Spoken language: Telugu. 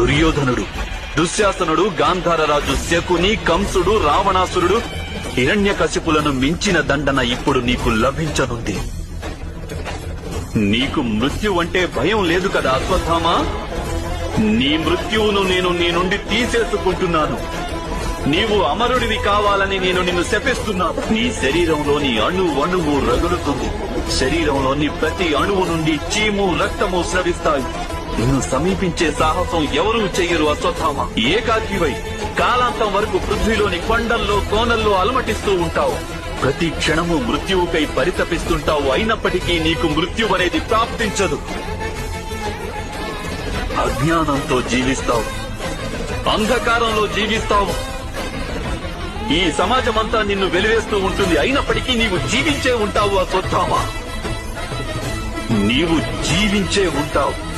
దుర్యోధనుడు దుశ్శాసనుడు గాంధారరాజు శకుని కంసుడు రావణాసురుడు హిరణ్యకశిపులను మించిన దండన ఇప్పుడు నీకు లభించనుంది. నీకు మృత్యు అంటే భయం లేదు కదా అశ్వత్థామా? నీ మృత్యువును నేను నీ నుండి తీసేసుకుంటున్నాను. నీవు అమరుడివి కావాలని నేను నిన్ను శపిస్తున్నాను. నీ శరీరంలోని అణు అణువు రగులుతుంది. శరీరంలోని ప్రతి అణువు నుండి చీము రక్తము స్రవిస్తాయి. నిన్ను సమీపించే సాహసం ఎవరూ చెయ్యరు అశ్వత్థామ. ఏకాకివై కాలాంతం వరకు పృథ్వీలోని కొండల్లో కోనల్లో అలమటిస్తూ ఉంటావు. ప్రతి క్షణము మృత్యువుకై పరితపిస్తుంటావు. అయినప్పటికీ నీకు మృత్యు అనేది ప్రాప్తించదు. అజ్ఞానంతో జీవిస్తావు. అంధకారంలో జీవిస్తావు. ఈ సమాజమంతా నిన్ను వెలివేస్తూ ఉంటుంది. అయినప్పటికీ నీవు జీవించే ఉంటావు అశ్వత్థామ. నీవు జీవించే ఉంటావు.